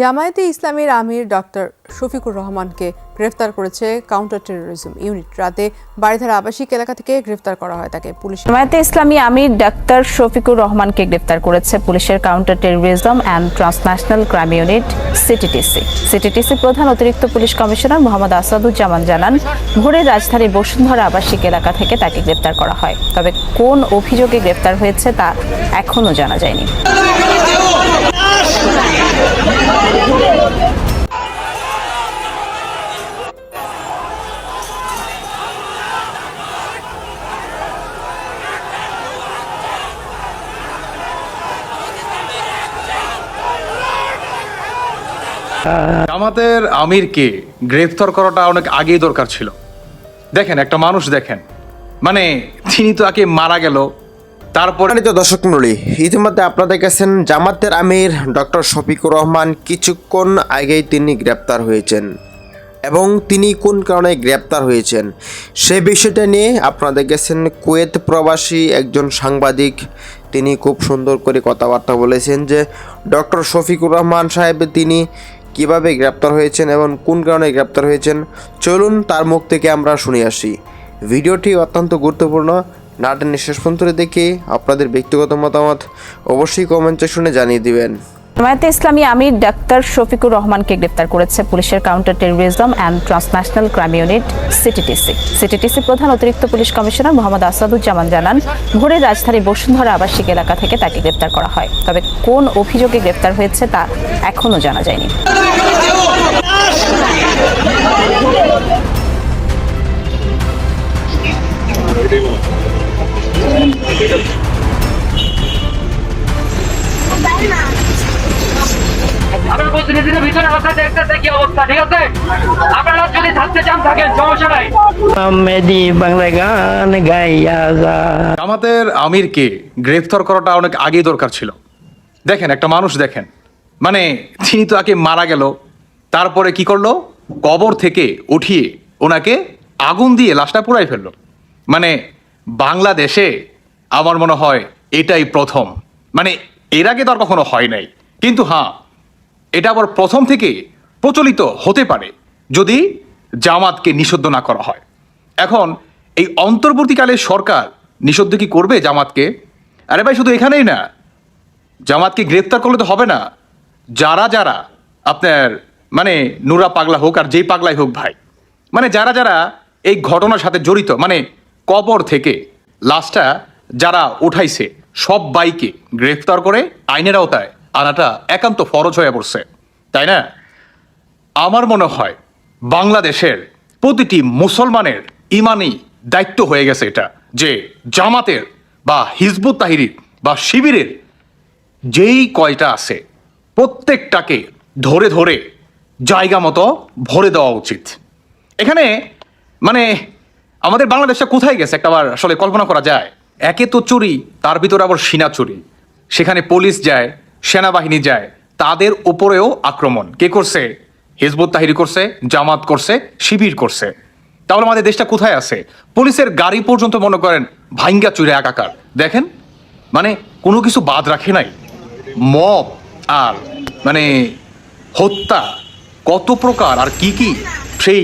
জামায়াতে ইসলামীর আমির ডক্টর শফিকুর রহমানকে গ্রেফতার করেছে কাউন্টার টেরোরিজম ইউনিট। রাতে বাড়িধারা আবাসিক এলাকা থেকে গ্রেফতার করা হয় তাকে। পুলিশ জামায়াতে ইসলামী আমির ডাক্তার শফিকুর রহমানকে গ্রেফতার করেছে পুলিশের counter terrorism and transnational crime unit, CTTC. CTTC প্রধান অতিরিক্ত পুলিশ কমিশনার মোহাম্মদ আসাদুজ্জামান জানান ভোরে রাজধানীর বসুন্ধরা আবাসিক এলাকা থেকে তাকে গ্রেপ্তার করা হয়। তবে কোন অভিযোগে গ্রেপ্তার হয়েছে তা এখনও জানা যায়নি। জামাতের আমিরকে গ্রেফতার করাটা অনেক আগেই দরকার ছিল। দেখেন, একটা মানুষ দেখেন। মানে তিনি তো আগে মারা গেল তারপরে সম্মানিত দর্শক মন্ডলী ইতিমধ্যে আপনারা দেখেছেন জামাতের আমির ডক্টর শফিকুর রহমান কিছুক্ষণ আগেই তিনি গ্রেপ্তার হয়েছেন। এবং তিনি কোন কারণে গ্রেপ্তার হয়েছেন, সে বিষয়টা নিয়ে আপনারা দেখেছেন কুয়েত প্রবাসী একজন সাংবাদিক তিনি খুব সুন্দর করে কথাবার্তা বলেছেন যে, ডক্টর শফিকুর রহমান সাহেব, তিনি কীভাবে গ্রেপ্তার হয়েছেন এবং কোন কারণে গ্রেপ্তার হয়েছেন? চলুন তার মুখ থেকে আমরা শুনে আসি। ভিডিওটি অত্যন্ত গুরুত্বপূর্ণ। নাটের শেষ পর্যন্ত দেখে আপনাদের ব্যক্তিগত মতামত অবশ্যই কমেন্ট সেকশনে জানিয়ে দিবেন। জামায়াতে ইসলামী আমির ডাক্তার শফিকুর রহমানকে গ্রেপ্তার করেছে পুলিশের counter terrorism and transnational crime unit, CTTC. CTTC প্রধান অতিরিক্ত পুলিশ কমিশনার মোহাম্মদ আসাদুজ্জামান জানান, ভোরে রাজধানীর বসুন্ধরা আবাসিক এলাকা থেকে তাকে গ্রেপ্তার করা হয়। তবে কোন অভিযোগে গ্রেপ্তার হয়েছে তা এখনও জানা যায়নি। আপনার প্রতিনিধিদের ভিতরে দেখতেছে কি অবস্থা ঠিক আছে? আপনারা যদি থাকতে চান থাকেন সমস্যা নাই। মেদি বাংলা গান গাইয়া যা। জামাতের আমিরকে গ্রেফতার করাটা অনেক আগেই দরকার ছিল। দেখেন একটা মানুষ দেখেন। মানে তিনি তো আগে মারা গেল তারপরে কি করল? কবর থেকে উঠিয়ে ওনাকে আগুন দিয়ে লাশটা পুড়াই ফেলল। মানে বাংলাদেশে আমার মনে হয় এটাই প্রথম। মানে এর আগে তো আর কখনো হয় নাই। কিন্তু হ্যাঁ এটা আবার প্রথম থেকে প্রচলিত হতে পারে যদি জামাতকে নিষিদ্ধ না করা হয়। এখন এই অন্তর্বর্তীকালে সরকার নিষিদ্ধ কি করবে জামাতকে? আরে ভাই, শুধু এখানেই না। জামাতকে গ্রেপ্তার করলে তো হবে না। যারা যারা আপনার মানে নুরা পাগলা হোক আর যেই পাগলাই হোক ভাই মানে যারা যারা এই ঘটনার সাথে জড়িত মানে কবর থেকে লাশটা যারা উঠাইছে, সব বাইকে গ্রেফতার করে আইনের আওতায় আনাটা একান্ত ফরজ হয়ে পড়ছে, তাই না? আমার মনে হয় বাংলাদেশের প্রতিটি মুসলমানের ইমানি দায়িত্ব হয়ে গেছে এটা, যে জামাতের বা হিজবুত তাহিরির বা শিবিরের যেই কয়টা আছে, প্রত্যেকটাকে ধরে ধরে জায়গা মতো ভরে দেওয়া উচিত। এখানে মানে আমাদের বাংলাদেশটা কোথায় গেছে একটা আবার আসলে কল্পনা করা যায়। একে তো চুরি, তার ভিতরে আবার সিনা চুরি। সেখানে পুলিশ যায় সেনাবাহিনী যায়। তাদের উপরেও আক্রমণ। কে করছে? হিজবুত তাহিরি করছে, জামাত করছে, শিবির করছে। তাহলে আমাদের দেশটা কোথায় আছে? পুলিশের গাড়ি পর্যন্ত মনে করেন ভাইঙ্গা চুরে একাকার দেখেন মানে কোনো কিছু বাদ রাখে নাই। মব আর মানে হত্যা, কত প্রকার আর কি কি সেই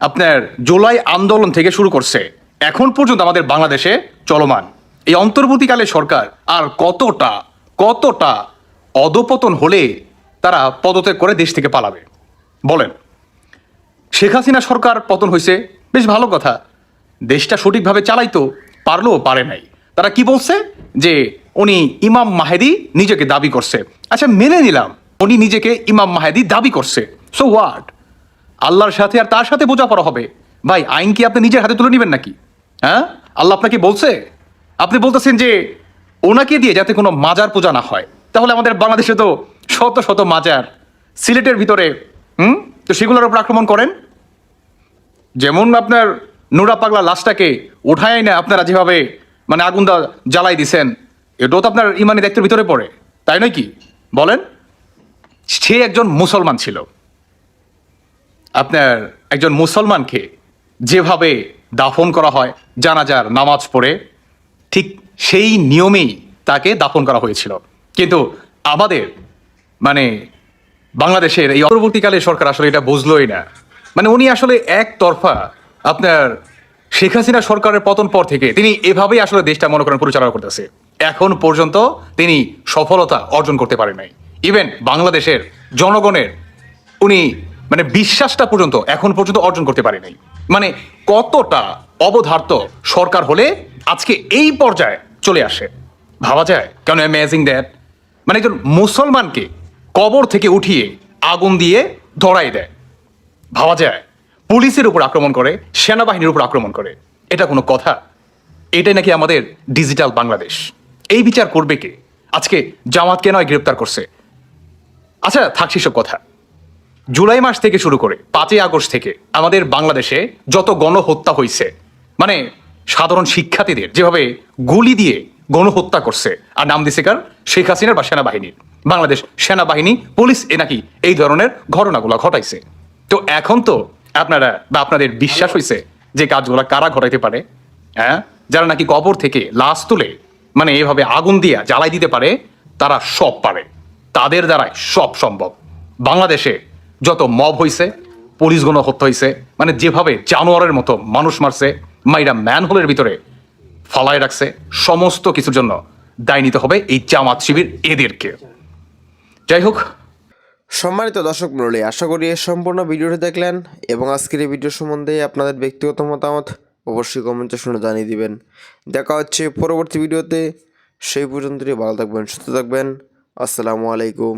আপনার জুলাই আন্দোলন থেকে শুরু করছে। এখন পর্যন্ত আমাদের বাংলাদেশে চলমান। এই অন্তর্বর্তীকালে সরকার আর কতটা কতটা অধপতন হলে তারা পদত্যাগ করে দেশ থেকে পালাবে। বলেন, শেখ হাসিনা সরকার পতন হয়েছে, বেশ ভালো কথা। দেশটা সঠিকভাবে চালাইতো পারলেও পারে নাই। তারা কি বলছে? যে উনি ইমাম মাহেদি নিজেকে দাবি করছে। আচ্ছা মেনে নিলাম, উনি নিজেকে ইমাম মাহেদি দাবি করছে। সো হোয়াট আল্লাহর সাথে আর তার সাথে বোঝাপড়া হবে? ভাই, আইন কি আপনি নিজের হাতে তুলে নেবেন নাকি? হ্যাঁ? আল্লাহ আপনাকে বলছে? আপনি বলতেছেন যে ওনাকে দিয়ে যাতে কোনো মাজার পূজা না হয়। তাহলে আমাদের বাংলাদেশে তো শত শত মাজার সিলেটের ভিতরে, হুম? তো সেগুলোর উপর আক্রমণ করেন। যেমন আপনার নোরা পাগলা লাশটাকে উঠায় না আপনারা যেভাবে মানে আগুন দা জ্বালাই দিছেন, এটাও তো আপনার ইমানি দায়িত্বের ভিতরে পড়ে, তাই নয় কি? বলেন, সে একজন মুসলমান ছিল। আপনার একজন মুসলমানকে যেভাবে দাফন করা হয়, জানাজার নামাজ পড়ে, ঠিক সেই নিয়মেই তাকে দাফন করা হয়েছিল। কিন্তু আমাদের মানে বাংলাদেশের এই পরবর্তীকালে সরকার আসলে এটা বুঝলোই না। মানে উনি আসলে একতরফা আপনার শেখ হাসিনা সরকারের পতন পর থেকে তিনি এভাবেই আসলে দেশটা মনে করেন পরিচালনা করতেছে। এখন পর্যন্ত তিনি সফলতা অর্জন করতে পারেন নাই। ইভেন বাংলাদেশের জনগণের উনি মানে বিশ্বাসটা পর্যন্ত এখন পর্যন্ত অর্জন করতে পারে নাই। মানে কতটা অবধার্ত সরকার হলে আজকে এই পর্যায়ে চলে আসে। ভাবা যায়? কেন অ্যামেজিং দ্যাট মানে একজন মুসলমানকে কবর থেকে উঠিয়ে আগুন দিয়ে ধরাই দেয়। ভাবা যায়, পুলিশের উপর আক্রমণ করে, সেনাবাহিনীর উপর আক্রমণ করে। এটা কোনো কথা? এটাই নাকি আমাদের ডিজিটাল বাংলাদেশ? এই বিচার করবে কে? আজকে জামাতকে নয়, গ্রেপ্তার করছে। আচ্ছা থাকছি সব কথা। জুলাই মাস থেকে শুরু করে, পাঁচই আগস্ট থেকে আমাদের বাংলাদেশে যত গণহত্যা হয়েছে মানে সাধারণ শিক্ষার্থীদের যেভাবে গুলি দিয়ে গণহত্যা করছে। আর নাম দিছে কার? শেখ হাসিনার বা সেনাবাহিনীর। বাংলাদেশ সেনাবাহিনী, পুলিশ, এ নাকি এই ধরনের ঘটনাগুলো ঘটাইছে। তো এখন তো আপনারা বা আপনাদের বিশ্বাস হয়েছে যে কাজগুলো কারা ঘটাইতে পারে? হ্যাঁ? যারা নাকি কবর থেকে লাশ তুলে মানে এভাবে আগুন দিয়া জ্বালাই দিতে পারে, তারা সব পারে। তাদের দ্বারাই সব সম্ভব। বাংলাদেশে যত মব হইছে, পুলিশ গণহত্যা হইছে মানে যেভাবে জানোয়ারের মতো মানুষ মারছে, মাইরা ম্যানহোলের ভিতরে ফালায় রাখছে সমস্ত কিছুর জন্য। দায় নিতে হবে এই জামাত শিবির এদেরকে। যাই হোক। সম্মানিত দর্শক মণ্ডলী, আশা করি এই সম্পূর্ণ ভিডিওটি দেখলেন এবং আজকের এই ভিডিও সম্বন্ধে আপনাদের ব্যক্তিগত মতামত অবশ্যই কমেন্টে শুনে জানিয়ে দিবেন। দেখা হচ্ছে পরবর্তী ভিডিওতে। সেই পর্যন্তই ভালো থাকবেন, সুস্থ থাকবেন। আসসালামু আলাইকুম।